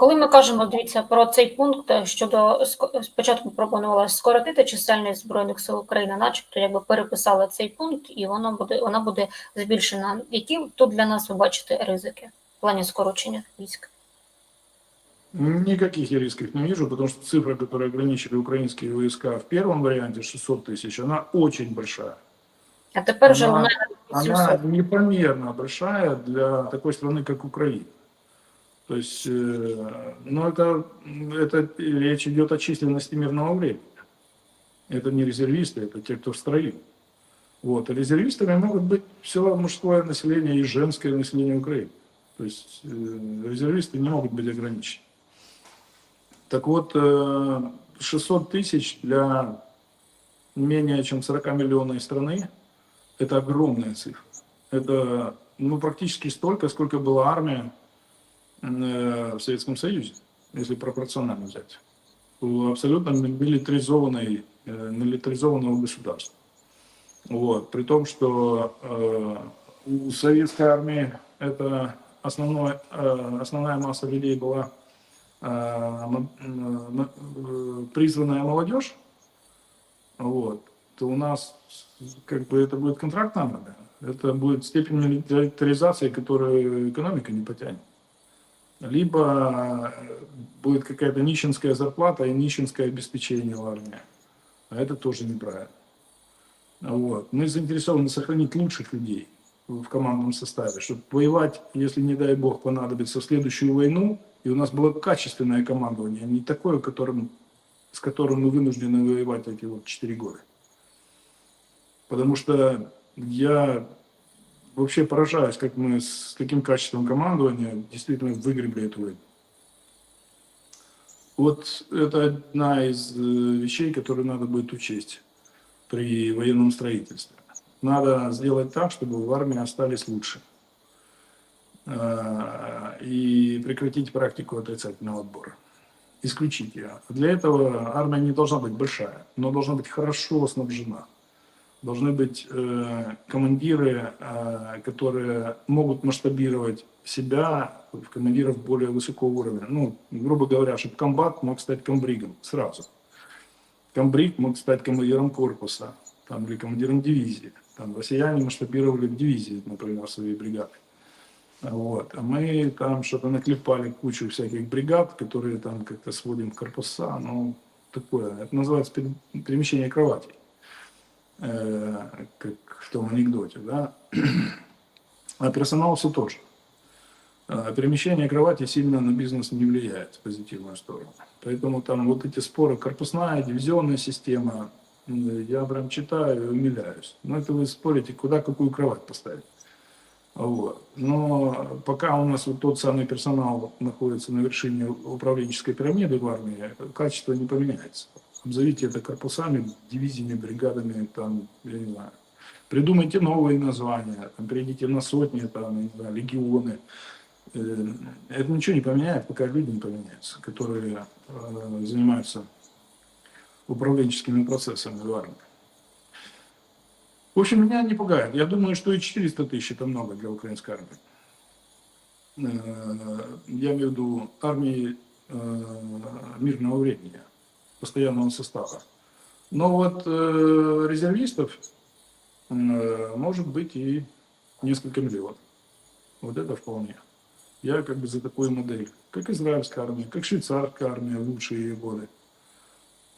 Коли ми кажемо, дивіться про цей пункт е, щодо спочатку пропонувалося скоротити чисельність збройних сил України, начебто якби переписали цей пункт, і воно буде вона буде збільшена. Які тут для нас ви бачите ризики в плані скорочення військ? Никаких я рисков не вижу, потому что цифра, которая ограничили украинские войска в первом варианте 600 тысяч, она очень большая. А тепер вже Вона- вона Она непомерно большая для такой страны, как Украина. То есть, э, ну это, это речь идет о численности мирного времени. Это не резервисты, это те, кто в строю. Вот. А резервистами могут быть все мужское население и женское население Украины. То есть э, резервисты не могут быть ограничены. Так вот, э, 600 тысяч для менее чем 40 миллионной страны – это огромная цифра. Это ну, практически столько, сколько была армия э, в Советском Союзе, если пропорционально взять. У абсолютно милитаризованной, э, милитаризованного государства. Вот. При том, что э, у советской армии это основной, э, основная масса людей была э, призванная молодежь, вот, то у нас как бы это будет контрактная армия. Это будет степень милитаризации, которую экономика не потянет. Либо э, будет какая-то нищенская зарплата и нищенское обеспечение в армии. А это тоже неправильно. Вот. Мы заинтересованы сохранить лучших людей в командном составе, чтобы воевать, если, не дай бог, понадобится в следующую войну, и у нас было качественное командование, а не такое, которым, с которым мы вынуждены воевать эти вот четыре года. Потому что я вообще поражаюсь, как мы с таким качеством командования действительно выгребли эту войну. Вот это одна из э, вещей, которые надо будет учесть при военном строительстве. Надо сделать так, чтобы в армии остались лучше. Э, И прекратить практику отрицательного отбора. Исключить ее. Для этого армия не должна быть большая, но должна быть хорошо снабжена. Должны быть э, командиры, э, которые могут масштабировать себя в командиров более высокого уровня. Ну, грубо говоря, чтобы комбат мог стать комбригом сразу. Комбриг мог стать командиром корпуса там, или командиром дивизии. Там, россияне масштабировали в дивизии, например, свои бригады. Вот. А мы там что-то наклепали кучу всяких бригад, которые там как-то сводим в корпуса. Ну, такое. Это называется пере- перемещение кроватей. Э, как в том анекдоте, да. А персонал все тоже. А Перемещение кровати сильно на бизнес не влияет в позитивную сторону. Поэтому там вот эти споры, корпусная, дивизионная система, м, я прям читаю и умиляюсь. Но это вы спорите, куда какую кровать поставить. Вот. Но пока у нас вот тот самый персонал находится на вершине управленческой пирамиды в армии, качество не поменяется. Обзовите это корпусами, дивизиями, бригадами, там, я не знаю. Придумайте новые названия, там, перейдите на сотни, там, не знаю, легионы. Э, Это ничего не поменяет, пока люди не поменяются, которые э, занимаются управленческими процессами в армии. В общем, меня не пугает. Я думаю, что и 400 тысяч это много для украинской армии. Э, Я имею в виду армии мирного времени, постоянного состава. Но вот э, резервистов э, может быть и несколько миллионов. Вот это вполне. Я как бы за такую модель. Как израильская армия, как швейцарская армия в лучшие ее годы.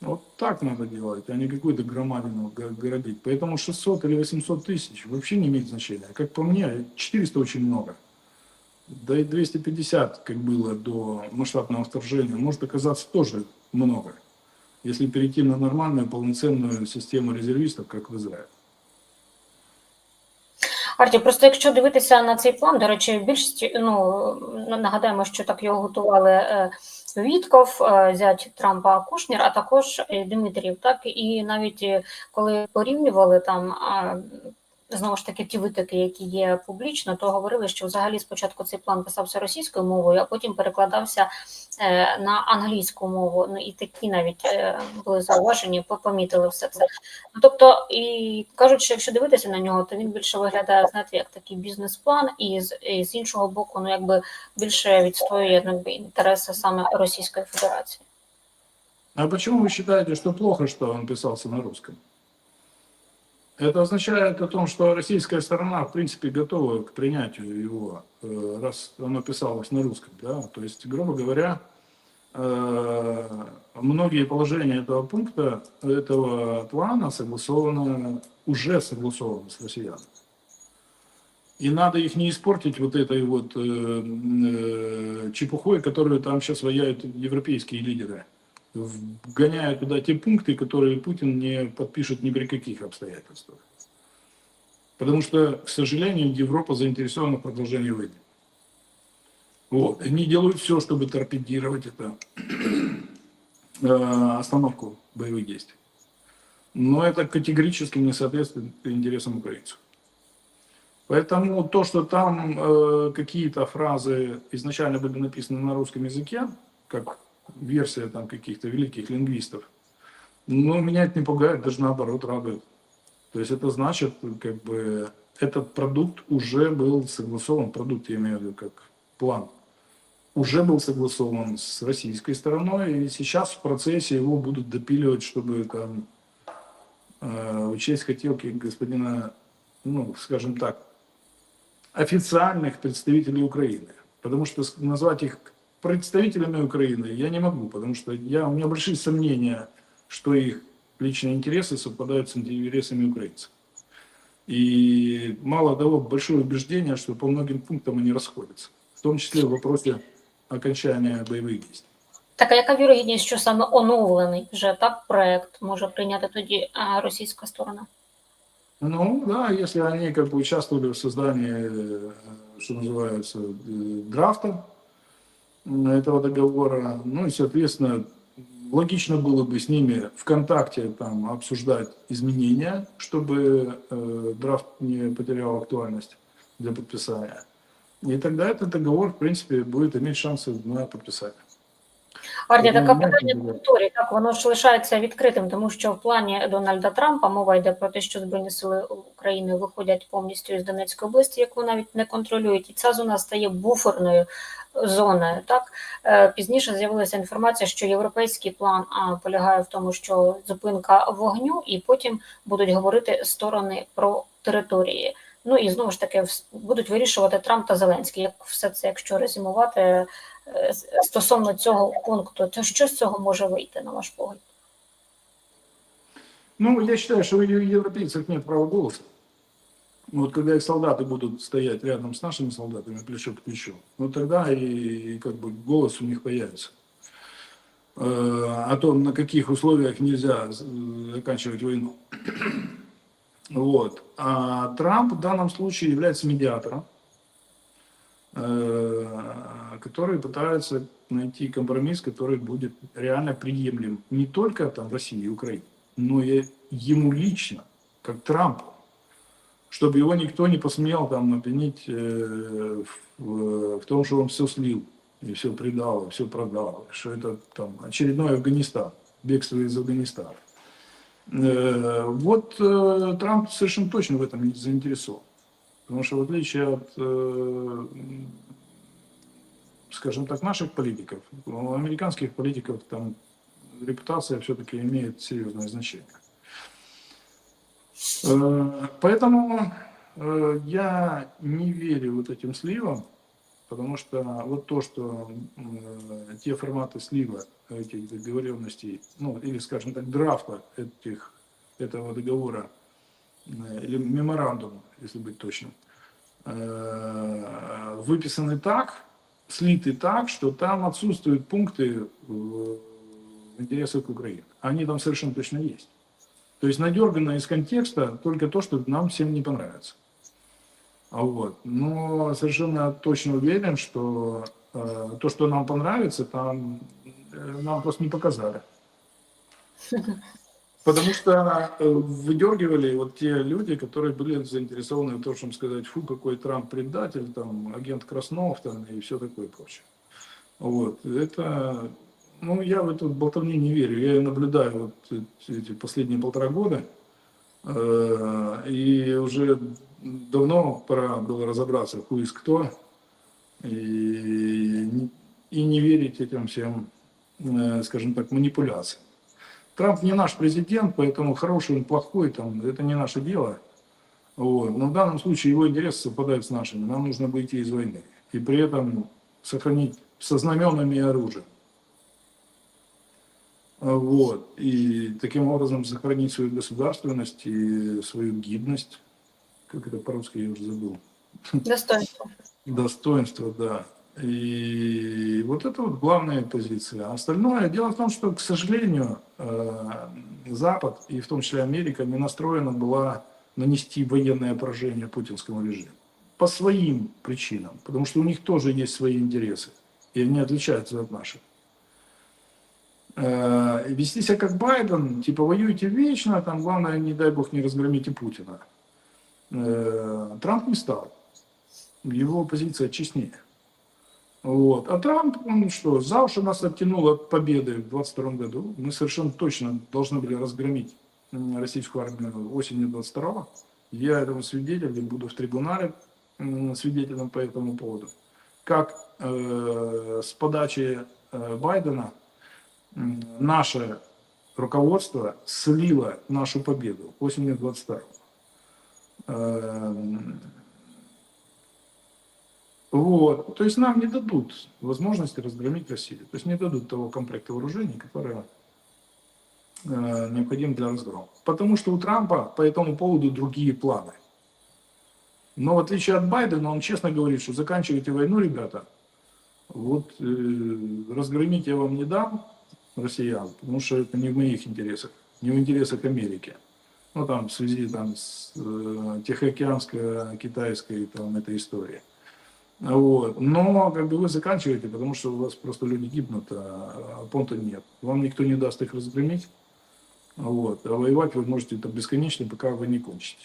Вот так надо делать, а не какую-то громадину го- городить. Поэтому 600 или 800 тысяч вообще не имеет значения. Как по мне, 400 очень много. Да и 250, как было до масштабного вторжения, может оказаться тоже много. Если перейти на нормальную, полноценную систему резервистов, как в Израиле. Арті, просто якщо дивитися на цей план, до речі, більшість ну нагадаємо, що так його готували е, Вітков, е, зять Трампа Кушнір, а також е, Дмитрів. Так і навіть коли порівнювали там знову ж таки ті витоки, які є публічно, то говорили, що взагалі спочатку цей план писався російською мовою, а потім перекладався е, на англійську мову. Ну і такі навіть е, були зауважені, помітили все це. Ну, тобто, і кажуть, що якщо дивитися на нього, то він більше виглядає, знаєте, як такий бізнес-план, і з, і з іншого боку, ну якби більше відстоює ну, якби, інтереси саме Російської Федерації. А почему вы считаете, что плохо, что он писался на русском? Это означает о том, что российская сторона, в принципе, готова к принятию его, э, раз оно писалось на русском. Да? То есть, грубо говоря, э, многие положения этого пункта, этого плана согласованы, уже согласованы с россиянами. И надо их не испортить вот этой вот э, э, чепухой, которую там сейчас ваяют европейские лидеры вгоняя туда те пункты, которые Путин не подпишет ни при каких обстоятельствах. Потому что, к сожалению, Европа заинтересована в продолжении войны. Вот. Они делают все, чтобы торпедировать это, э, остановку боевых действий. Но это категорически не соответствует интересам украинцев. Поэтому то, что там э, какие-то фразы изначально были написаны на русском языке, как версия там каких-то великих лингвистов. Но меня это не пугает, даже наоборот радует. То есть это значит, как бы, этот продукт уже был согласован, продукт я имею в виду как план, уже был согласован с российской стороной, и сейчас в процессе его будут допиливать, чтобы там э, учесть хотелки господина, ну, скажем так, официальных представителей Украины. Потому что назвать их представителями Украины я не могу, потому что я, у меня большие сомнения, что их личные интересы совпадают с интересами украинцев. И мало того, большое убеждение, что по многим пунктам они расходятся, в том числе в вопросе окончания боевых действий. Так, а яка вірогідність, що саме оновлений вже так проект може прийняти тоді а, російська сторона? Ну да, если они как бы участвовали в создании, э, что называется, э, драфта м, этого договора, ну и, соответственно, логично было бы с ними ВКонтакте там обсуждать изменения, чтобы э, драфт не потерял актуальность для подписания. И тогда этот договор, в принципе, будет иметь шансы на подписание. Варді, Я таке думаю, питання можна буде. культурі, так воно ж лишається відкритим, тому що в плані Дональда Трампа мова йде про те, що Збройні сили України виходять повністю із Донецької області, яку навіть не контролюють, і ця зона стає буферною зоною. Так Е, пізніше з'явилася інформація, що європейський план полягає в тому, що зупинка вогню, і потім будуть говорити сторони про території. Ну і знову ж таки будуть вирішувати Трамп та Зеленський. Як все це, якщо резюмувати е, стосовно цього пункту, то що з цього може вийти, на ваш погляд? Ну, я считаю, что у европейцев нет права голоса. Вот когда их солдаты будут стоять рядом с нашими солдатами, плечо к плечу, вот тогда и, и как бы голос у них появится. Э, О том, на каких условиях нельзя э, заканчивать войну. Вот. А Трамп в данном случае является медиатором, э, который пытается найти компромисс, который будет реально приемлем не только там России и Украине, но и ему лично, как Трампу, чтобы его никто не посмел там обвинить э, в, в том, что он все слил и все предал, и все продал, что это там очередной Афганистан, бегство из Афганистана. Э, Вот э, Трамп совершенно точно в этом не заинтересован. Потому что в отличие от, э, скажем так, наших политиков, у американских политиков там репутация все-таки имеет серьезное значение. Э, Поэтому э, я не верю вот этим сливам, потому что вот то, что э, те форматы слива этих договоренностей, ну или, скажем так, драфта этих, этого договора, или меморандума, если быть точным, выписаны так, слиты так, что там отсутствуют пункты в интересах Украины. Они там совершенно точно есть. То есть надергано из контекста только то, что нам всем не понравится. А Вот. Но совершенно точно уверен, что э, то, что нам понравится, там э, нам просто не показали. Потому что э, выдергивали вот те люди, которые были заинтересованы в том, чтобы сказать, фу, какой Трамп предатель, там, агент Краснов там, и все такое прочее. Вот. Это, ну, я в эту болтовню не верю. Я наблюдаю вот эти- последние полтора года, э, и уже давно пора было разобраться, кто из кто, и не верить этим всем, э, скажем так, манипуляциям. Трамп не наш президент, поэтому хороший он, плохой, там, это не наше дело. Вот. Но в данном случае его интересы совпадают с нашими. Нам нужно выйти из войны. И при этом сохранить со знаменами и оружием. А, Вот. И таким образом сохранить свою государственность и свою гидность. Как это по-русски я уже забыл. Достоинство. Достоинство, да. И вот это вот главная позиция. А остальное, дело в том, что, к сожалению, э, Запад, и в том числе Америка, не настроена была нанести военное поражение путинскому режиму. По своим причинам. Потому что у них тоже есть свои интересы. И они отличаются от наших. Э, Вести себя как Байден, типа воюйте вечно, там главное, не дай бог, не разгромите Путина. Э, Трамп не стал. Его позиция честнее. Вот. А Трамп, он что, за уши нас оттянул от победы в 22 году. Мы совершенно точно должны были разгромить российскую армию осенью 22 Я этому свидетель буду в трибунале свидетелем по этому поводу. Как э, с подачи э, Байдена наше руководство слило нашу победу осенью 22 Эм, вот. То есть нам не дадут возможности разгромить Россию. То есть не дадут того комплекта вооружений, который э, необходим для разгрома. Потому что у Трампа по этому поводу другие планы. Но в отличие от Байдена, он честно говорит, что заканчивайте войну, ребята. Вот э, разгромить я вам не дам, россиян, потому что это не в моих интересах, не в интересах Америки. Ну, там, в связи там, с э, Тихоокеанской, китайской там, этой историей. Вот. Но как бы вы заканчиваете, потому что у вас просто люди гибнут, а понта нет. Вам никто не даст их разгромить. Вот. А воевать вы можете там бесконечно, пока вы не кончите.